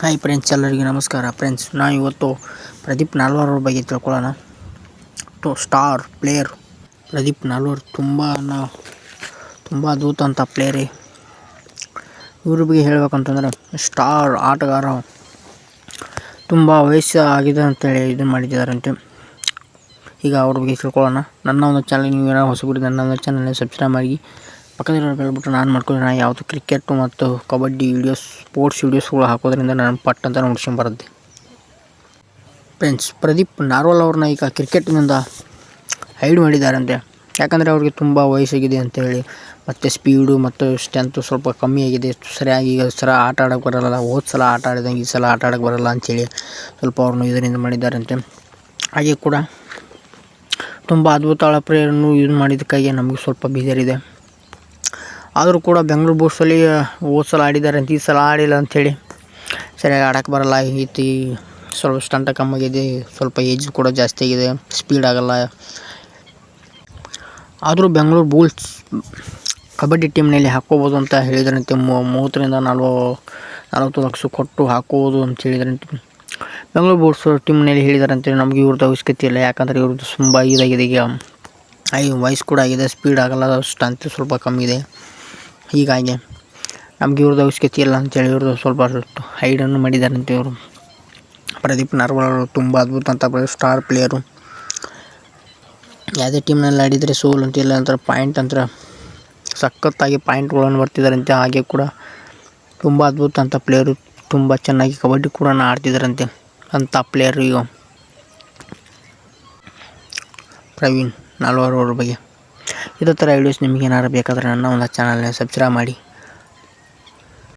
Hi friends ಎಲ್ಲರಿಗೂ ನಮಸ್ಕಾರ. Friends ನಾ ಇವತ್ತು ಪ್ರದೀಪ್ ನಾಲ್ವರ್ ಅವ್ರ ಬಗ್ಗೆ ತಿಳ್ಕೊಳ್ಳೋಣ. Two star player Pradeep Narwal ತುಂಬ ತುಂಬ ಅದ್ಭುತ ಅಂತ ಪ್ಲೇಯರೇ ಇವ್ರ ಬಗ್ಗೆ ಹೇಳ್ಬೇಕಂತಂದ್ರೆ ಸ್ಟಾರ್ ಆಟಗಾರ ತುಂಬ ವಯಸ್ಸು ಆಗಿದೆ ಅಂತೇಳಿ ಇದು ಮಾಡಿದ್ದಾರಂತೆ. ಈಗ ಅವ್ರ ಬಗ್ಗೆ ತಿಳ್ಕೊಳ್ಳೋಣ. ನನ್ನ ಒಂದು ಚಾನಲ್ ನೀವು ಹೊಸಬರು ನನ್ನ ಒಂದು ಚಾನಲ್ನ ಸಬ್ಸ್ಕ್ರೈಬ್ ಮಾಡಿ. ಪಕ್ಕದಲ್ಲಿರೋ ಹೇಳ್ಬಿಟ್ಟು ನಾನು ಮಾಡ್ಕೊಂಡು ನಾನು ಯಾವುದು ಕ್ರಿಕೆಟು ಮತ್ತು ಕಬಡ್ಡಿ ವೀಡಿಯೋಸ್ ಸ್ಪೋರ್ಟ್ಸ್ ವೀಡಿಯೋಸ್ಗಳು ಹಾಕೋದ್ರಿಂದ ನಾನು ಪಟ್ ಅಂತ ನೋಡ್ಸ್ಕೊಂಬರುತ್ತೆ ಫ್ರೆಂಡ್ಸ್ ಪ್ರದೀಪ್ ನಾರ್ವಲ್ ಅವ್ರನ್ನ ಈಗ ಕ್ರಿಕೆಟ್ನಿಂದ ಹೈಡ್ ಮಾಡಿದ್ದಾರಂತೆ ಯಾಕಂದರೆ ಅವ್ರಿಗೆ ತುಂಬ ವಯಸ್ಸಾಗಿದೆ ಅಂತೇಳಿ ಮತ್ತು ಸ್ಪೀಡು ಮತ್ತು ಸ್ಟ್ರೆಂತು ಸ್ವಲ್ಪ ಕಮ್ಮಿ ಆಗಿದೆ. ಸರಿಯಾಗಿ ಈಗ ಸಲ ಆಟ ಆಡೋಕ್ಕೆ ಬರೋಲ್ಲ. ಹೋದ ಸಲ ಆಟ ಆಡಿದಂಗೆ ಈ ಸಲ ಆಟ ಆಡೋಕ್ಕೆ ಬರಲ್ಲ ಅಂಥೇಳಿ ಸ್ವಲ್ಪ ಅವ್ರನ್ನ ಇದರಿಂದ ಮಾಡಿದ್ದಾರಂತೆ ಹಾಗೆ ಕೂಡ ತುಂಬ ಅದ್ಭುತ ಪ್ರೇರನ್ನು ಯೂಸ್ ಮಾಡಿದ್ದಕ್ಕಾಗಿ ನಮಗೆ ಸ್ವಲ್ಪ ಬೇಜಾರಿದೆ. ಆದರೂ ಕೂಡ ಬೆಂಗಳೂರು ಬೂಟ್ಸಲ್ಲಿ ಹೋದ ಸಲ ಆಡಿದ್ದಾರೆ ಅಂತ, ಈ ಸಲ ಆಡಿಲ್ಲ ಅಂಥೇಳಿ ಸರಿಯಾಗಿ ಆಡೋಕ್ಕೆ ಬರಲ್ಲ. ಈತಿ ಸ್ವಲ್ಪ ಸ್ಟಂಟ ಕಮ್ಮಾಗಿದೆ ಸ್ವಲ್ಪ ಏಜ್ ಕೂಡ ಜಾಸ್ತಿ ಆಗಿದೆ ಸ್ಪೀಡ್ ಆಗಲ್ಲ. ಆದರೂ ಬೆಂಗಳೂರು ಬುಲ್ಸ್ ಕಬಡ್ಡಿ ಟೀಮ್ನಲ್ಲಿ ಹಾಕ್ಕೋಬೋದು ಅಂತ ಹೇಳಿದ್ರಂತೆ. ಮೂವತ್ತರಿಂದ ನಲ್ವ, ನಲವತ್ತು ಲಕ್ಷ ಕೊಟ್ಟು ಹಾಕೋಬೋದು ಅಂತ ಹೇಳಿದ್ರಂತೆ. ಬೆಂಗಳೂರು ಬೂಲ್ಸ್ ಟೀಮ್ನಲ್ಲಿ ಹೇಳಿದಾರಂತೆ, ನಮಗೆ ಇವ್ರದ್ದು ಅವಶ್ಯಕತೆ ಇಲ್ಲ. ಯಾಕಂದರೆ ಇವ್ರದ್ದು ತುಂಬ ಇದಾಗಿದೆ ಈಗ. ಐ, ವಯಸ್ಸು ಕೂಡ ಆಗಿದೆ ಸ್ಪೀಡ್ ಆಗಲ್ಲ ಸ್ಟಂತ್ ಸ್ವಲ್ಪ ಕಮ್ಮಿ ಇದೆ. ಹೀಗಾಗಿ ನಮ್ಗೆ ಇವ್ರದ್ದು ಅವಶ್ಯಕತೆ ಇಲ್ಲ ಅಂತೇಳಿ ಇವ್ರದ್ದು ಸ್ವಲ್ಪ ಹೈಡನ್ನು ಮಾಡಿದ್ದಾರಂತೆ ಇವರು. ಪ್ರದೀಪ್ ನರ್ವಾಲ್ ತುಂಬ ಅದ್ಭುತ ಅಂತ ಸ್ಟಾರ್ ಪ್ಲೇಯರು ಯಾವುದೇ ಟೀಮ್ನಲ್ಲಿ ಆಡಿದರೆ ಸೋಲ್ ಅಂತ ಇಲ್ಲ ಅಂತಾರೆ ಪಾಯಿಂಟ್ ಅಂತ ಸಖತ್ತಾಗಿ ಪಾಯಿಂಟ್ಗಳನ್ನು ಬರ್ತಿದ್ದಾರಂತೆ ಹಾಗೆ ಕೂಡ ತುಂಬ ಅದ್ಭುತ ಅಂತ ಪ್ಲೇಯರು ತುಂಬ ಚೆನ್ನಾಗಿ ಕಬಡ್ಡಿ ಕೂಡ ಆಡ್ತಿದ್ದಾರಂತೆ ಅಂಥ ಪ್ಲೇಯರು ಈಗ. ಪ್ರವೀಣ್ ನಾಲ್ವರು ಅವ್ರ ಬಗ್ಗೆ. ಇದೇ ಥರ ವಿಡಿಯೋಸ್ ನಿಮಗೆ ಏನಾರು ಬೇಕಾದರೆ ನನ್ನ ಒಂದು ಚಾನಲ್ನ ಸಬ್ಸ್ಕ್ರೈಬ್ ಮಾಡಿ.